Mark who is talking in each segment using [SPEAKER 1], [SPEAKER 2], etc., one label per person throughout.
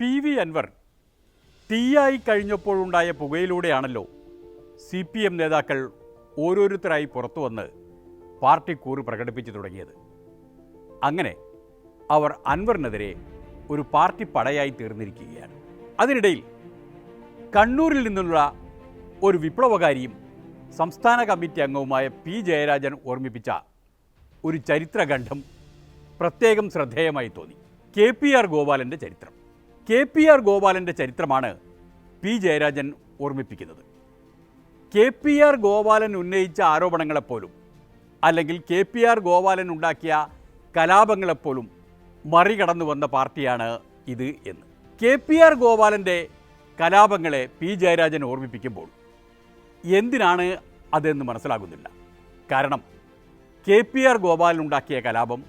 [SPEAKER 1] P V Anvar തീയായി കഴിഞ്ഞപ്പോഴുണ്ടായ പുകയിലൂടെയാണല്ലോ സി പി എം നേതാക്കൾ ഓരോരുത്തരായി പുറത്തു വന്ന് പാർട്ടി കൂറ് പ്രകടിപ്പിച്ചു തുടങ്ങിയത്. അങ്ങനെ അവർ അൻവറിനെതിരെ ഒരു പാർട്ടി പടയായി തീർന്നിരിക്കുകയാണ്. അതിനിടയിൽ കണ്ണൂരിൽ നിന്നുള്ള ഒരു വിപ്ലവകാരിയും സംസ്ഥാന കമ്മിറ്റി അംഗവുമായ പി ജയരാജൻ ഓർമ്മിപ്പിച്ച ഒരു ചരിത്രഖണ്ഡം പ്രത്യേകം ശ്രദ്ധേയമായി തോന്നി. കെ പി ആർ ഗോപാലന്റെ ചരിത്രം. കെ പി ആർ ഗോപാലന്റെ ചരിത്രമാണ് പി ജയരാജൻ ഓർമ്മിപ്പിക്കുന്നത്. കെ പി ആർ ഗോപാലൻ ഉന്നയിച്ച ആരോപണങ്ങളെപ്പോലും അല്ലെങ്കിൽ കെ പി ആർ ഗോപാലൻ ഉണ്ടാക്കിയ കലാപങ്ങളെപ്പോലും മറികടന്നു വന്ന പാർട്ടിയാണ് ഇത് എന്ന്. കെ പി ആർ ഗോപാലന്റെ കലാപങ്ങളെ പി ജയരാജൻ ഓർമ്മിപ്പിക്കുമ്പോൾ എന്തിനാണ് അതെന്ന് മനസ്സിലാകുന്നില്ല. കാരണം കെ പി ആർ ഗോപാലൻ ഉണ്ടാക്കിയ കലാപം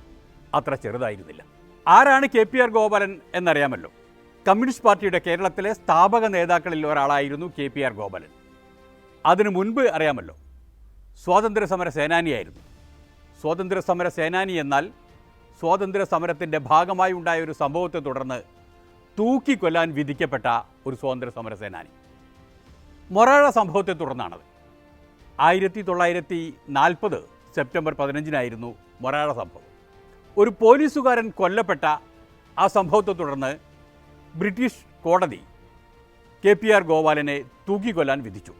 [SPEAKER 1] അത്ര ചെറുതായിരുന്നില്ല. ആരാണ് കെ പി ആർ ഗോപാലൻ എന്നറിയാമല്ലോ. കമ്മ്യൂണിസ്റ്റ് പാർട്ടിയുടെ കേരളത്തിലെ സ്ഥാപക നേതാക്കളിൽ ഒരാളായിരുന്നു കെ പി ആർ ഗോപാലൻ. അതിനു മുൻപ് അറിയാമല്ലോ സ്വാതന്ത്ര്യ സമര സേനാനിയായിരുന്നു. സ്വാതന്ത്ര്യ സമര സേനാനി എന്നാൽ സ്വാതന്ത്ര്യ സമരത്തിന്റെ ഭാഗമായി ഉണ്ടായ ഒരു സംഭവത്തെ തുടർന്ന് തൂക്കിക്കൊല്ലാൻ വിധിക്കപ്പെട്ട ഒരു സ്വാതന്ത്ര്യ സമര സേനാനി. മൊറാഴ സംഭവത്തെ തുടർന്നാണത്. ആയിരത്തി തൊള്ളായിരത്തി നാൽപ്പത് സെപ്റ്റംബർ പതിനഞ്ചിനായിരുന്നു മൊറാഴ സംഭവം. ഒരു പോലീസുകാരൻ കൊല്ലപ്പെട്ട ആ സംഭവത്തെ തുടർന്ന് ബ്രിട്ടീഷ് കോടതി കെ പി ആർ ഗോപാലനെ തൂക്കിക്കൊല്ലാൻ വിധിച്ചു.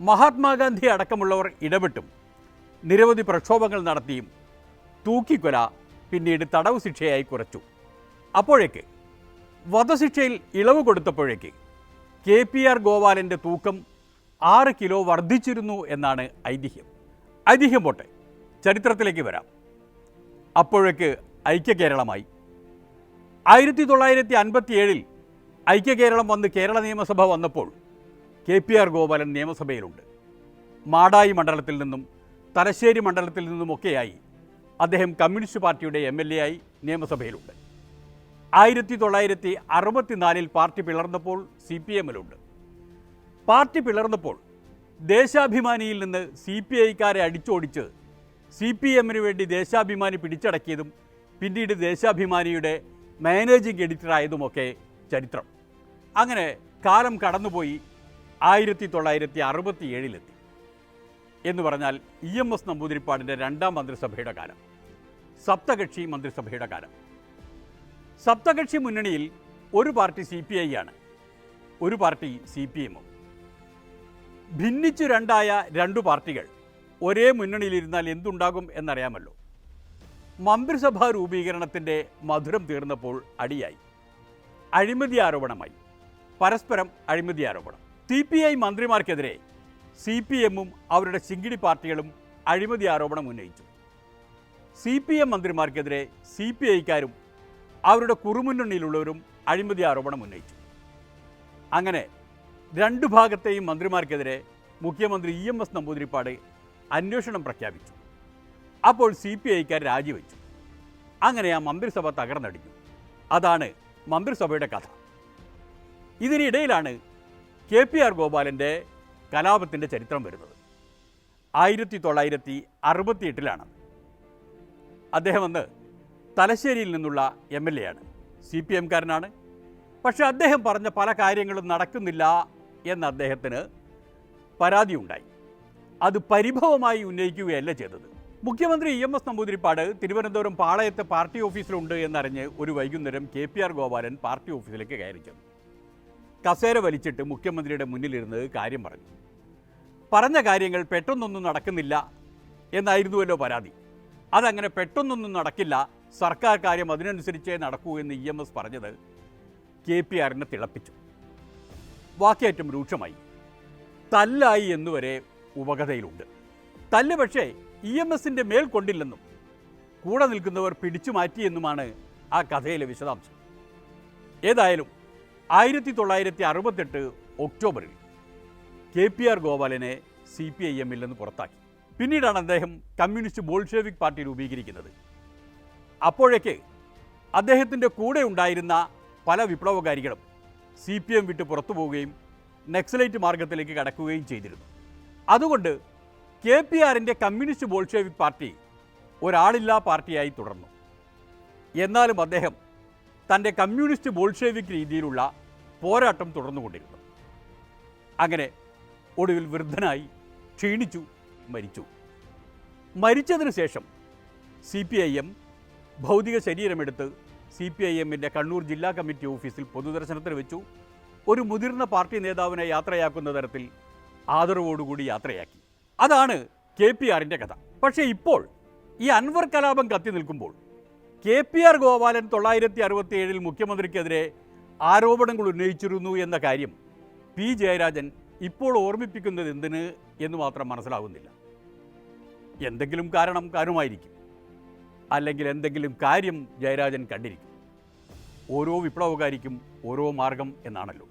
[SPEAKER 1] മഹാത്മാഗാന്ധി അടക്കമുള്ളവർ ഇടപെട്ടും നിരവധി പ്രക്ഷോഭങ്ങൾ നടത്തിയും തൂക്കിക്കൊല പിന്നീട് തടവ് ശിക്ഷയായി കുറച്ചു. അപ്പോഴേക്ക് വധശിക്ഷയിൽ ഇളവ് കൊടുത്തപ്പോഴേക്ക് കെ പി ആർ ഗോപാലന്റെ തൂക്കം ആറ് കിലോ വർദ്ധിച്ചിരുന്നു എന്നാണ് ഐതിഹ്യം. ഐതിഹ്യം പോട്ടെ ചരിത്രത്തിലേക്ക് വരാം. അപ്പോഴേക്ക് ഐക്യകേരളമായി. ആയിരത്തി തൊള്ളായിരത്തി അൻപത്തി ഏഴിൽ ഐക്യകേരളം വന്ന് കേരള നിയമസഭ വന്നപ്പോൾ കെ പി ആർ ഗോപാലൻ നിയമസഭയിലുണ്ട്. മാടായി മണ്ഡലത്തിൽ നിന്നും തലശ്ശേരി മണ്ഡലത്തിൽ നിന്നുമൊക്കെയായി അദ്ദേഹം കമ്മ്യൂണിസ്റ്റ് പാർട്ടിയുടെ എം എൽ എ ആയി നിയമസഭയിലുണ്ട്. ആയിരത്തി തൊള്ളായിരത്തി അറുപത്തിനാലിൽ പാർട്ടി പിളർന്നപ്പോൾ സി പി എമ്മിലുണ്ട്. പാർട്ടി പിളർന്നപ്പോൾ ദേശാഭിമാനിയിൽ നിന്ന് സി പി ഐക്കാരെ അടിച്ചോടിച്ച് സി പി എമ്മിന് വേണ്ടി ദേശാഭിമാനി പിടിച്ചടക്കിയതും പിന്നീട് ദേശാഭിമാനിയുടെ മാനേജിംഗ് എഡിറ്ററായതുമൊക്കെ ചരിത്രം. അങ്ങനെ കാലം കടന്നുപോയി ആയിരത്തി തൊള്ളായിരത്തി അറുപത്തി ഏഴിലെത്തി എന്ന് പറഞ്ഞാൽ ഇ എം എസ് നമ്പൂതിരിപ്പാടിന്റെ രണ്ടാം മന്ത്രിസഭയുടെ കാലം. സപ്തകക്ഷി മന്ത്രിസഭയുടെ കാലം. സപ്തകക്ഷി മുന്നണിയിൽ ഒരു പാർട്ടി സി പി ഐ ആണ്. ഒരു പാർട്ടി സി പി എമ്മും. ഭിന്നിച്ചു രണ്ടായ രണ്ടു പാർട്ടികൾ ഒരേ മുന്നണിയിലിരുന്നാൽ എന്തുണ്ടാകും എന്നറിയാമല്ലോ. മന്ത്രിസഭാ രൂപീകരണത്തിന്റെ മധുരം തീർന്നപ്പോൾ അടിയായി. അഴിമതി ആരോപണമായി. പരസ്പരം അഴിമതി ആരോപണം. സി പി ഐ മന്ത്രിമാർക്കെതിരെ സി പി എമ്മും അവരുടെ ചിങ്കിടി പാർട്ടികളും അഴിമതി ആരോപണം ഉന്നയിച്ചു. സി പി എം മന്ത്രിമാർക്കെതിരെ സി പി ഐക്കാരും അവരുടെ കുറുമുന്നണിയിലുള്ളവരും അഴിമതി ആരോപണം ഉന്നയിച്ചു. അങ്ങനെ രണ്ടു ഭാഗത്തെയും മന്ത്രിമാർക്കെതിരെ മുഖ്യമന്ത്രി ഇ എം എസ് നമ്പൂതിരിപ്പാട് അന്വേഷണം പ്രഖ്യാപിച്ചു. അപ്പോൾ സി പി ഐക്കാർ രാജിവെച്ചു. അങ്ങനെ ആ മന്ത്രിസഭ തകർന്നടിഞ്ഞു. അതാണ് മന്ത്രിസഭയുടെ കഥ. ഇതിനിടയിലാണ് കെ പി ആർ ഗോപാലന്റെ കലാപത്തിന്റെ ചരിത്രം വരുന്നത്. ആയിരത്തി തൊള്ളായിരത്തി അറുപത്തിയെട്ടിലാണ് അദ്ദേഹം അന്ന് തലശ്ശേരിയിൽ നിന്നുള്ള എം എൽ എ ആണ്. സി പി എംകാരനാണ്. പക്ഷേ അദ്ദേഹം പറഞ്ഞ പല കാര്യങ്ങളും നടക്കുന്നില്ല എന്ന അദ്ദേഹത്തിന് പരാതിയുണ്ടായി. അത് പരിഭവമായി ഉന്നയിക്കുകയല്ല ചെയ്തത്. മുഖ്യമന്ത്രി E M S Namboodiripad Thiruvananthapuram പാളയത്തെ party ഓഫീസിലുണ്ട് എന്നറിഞ്ഞ് ഒരു വൈകുന്നേരം K P R Gopalan party ഓഫീസിലേക്ക് കയറി ചെന്നു കസേര വലിച്ചിട്ട് മുഖ്യമന്ത്രിയുടെ മുന്നിലിരുന്ന് കാര്യം പറഞ്ഞു. പറഞ്ഞ കാര്യങ്ങൾ പെട്ടെന്നൊന്നും നടക്കുന്നില്ല എന്നായിരുന്നുവല്ലോ പരാതി. അതങ്ങനെ പെട്ടെന്നൊന്നും നടക്കില്ല. സർക്കാർ കാര്യം അതിനനുസരിച്ചേ നടക്കൂ എന്ന് ഇ എം എസ് പറഞ്ഞത് കെ പി ആറിനെ തിളപ്പിച്ചു. വാക്കേറ്റം രൂക്ഷമായി. തല്ലായി എന്നുവരെ ഉപകഥയിലുണ്ട്. തല്ല് പക്ഷേ ഇ എം എസിന്റെ മേൽ കൊണ്ടില്ലെന്നും കൂടെ നിൽക്കുന്നവർ പിടിച്ചു മാറ്റിയെന്നുമാണ് ആ കഥയിലെ വിശദാംശം. ഏതായാലും ആയിരത്തി തൊള്ളായിരത്തി അറുപത്തെട്ട് ഒക്ടോബറിൽ കെ പി ആർ ഗോപാലനെ സി പി ഐ എമ്മിൽ നിന്ന് പുറത്താക്കി. പിന്നീടാണ് അദ്ദേഹം കമ്മ്യൂണിസ്റ്റ് ബോൾഷേവിക് പാർട്ടി രൂപീകരിക്കുന്നത്. അപ്പോഴേക്ക് അദ്ദേഹത്തിന്റെ കൂടെ ഉണ്ടായിരുന്ന പല വിപ്ലവകാരികളും സി പി എം വിട്ട് പുറത്തു പോവുകയും നക്സലൈറ്റ് മാർഗത്തിലേക്ക് കടക്കുകയും ചെയ്തിരുന്നു. അതുകൊണ്ട് കെ പി ആറിന്റെ കമ്മ്യൂണിസ്റ്റ് ബോൾഷെവിക് പാർട്ടി ഒരാളില്ലാ പാർട്ടിയായി തുടർന്നു. എന്നാലും അദ്ദേഹം തന്റെ കമ്മ്യൂണിസ്റ്റ് ബോൾഷേവിക് രീതിയിലുള്ള പോരാട്ടം തുടർന്നുകൊണ്ടിരുന്നു. അങ്ങനെ ഒടുവിൽ വൃദ്ധനായി ക്ഷീണിച്ചു മരിച്ചു. മരിച്ചതിന് ശേഷം സി പി ഐ എം ഭൗതിക ശരീരമെടുത്ത് സി പി ഐ എമ്മിന്റെ കണ്ണൂർ ജില്ലാ കമ്മിറ്റി ഓഫീസിൽ പൊതുദർശനത്തിന് വെച്ചു. ഒരു മുതിർന്ന പാർട്ടി നേതാവിനെ യാത്രയാക്കുന്ന തരത്തിൽ ആദരവോടുകൂടി യാത്രയാക്കി. അതാണ് കെ പി ആറിന്റെ കഥ. പക്ഷേ ഇപ്പോൾ ഈ അൻവർ കലാപം കത്തി നിൽക്കുമ്പോൾ കെ പി ആർ ഗോപാലൻ തൊള്ളായിരത്തി അറുപത്തി ഏഴിൽ മുഖ്യമന്ത്രിക്കെതിരെ ആരോപണങ്ങൾ ഉന്നയിച്ചിരുന്നു എന്ന കാര്യം പി ജയരാജൻ ഇപ്പോൾ ഓർമ്മിപ്പിക്കുന്നത് എന്തിന് എന്ന് മാത്രം മനസ്സിലാകുന്നില്ല എന്തെങ്കിലും കാരണം കാരണമായിരിക്കും. അല്ലെങ്കിൽ എന്തെങ്കിലും കാര്യം ജയരാജൻ കണ്ടിരിക്കും. ഓരോ വിപ്ലവകാരിക്കും ഓരോ മാർഗം എന്നാണല്ലോ.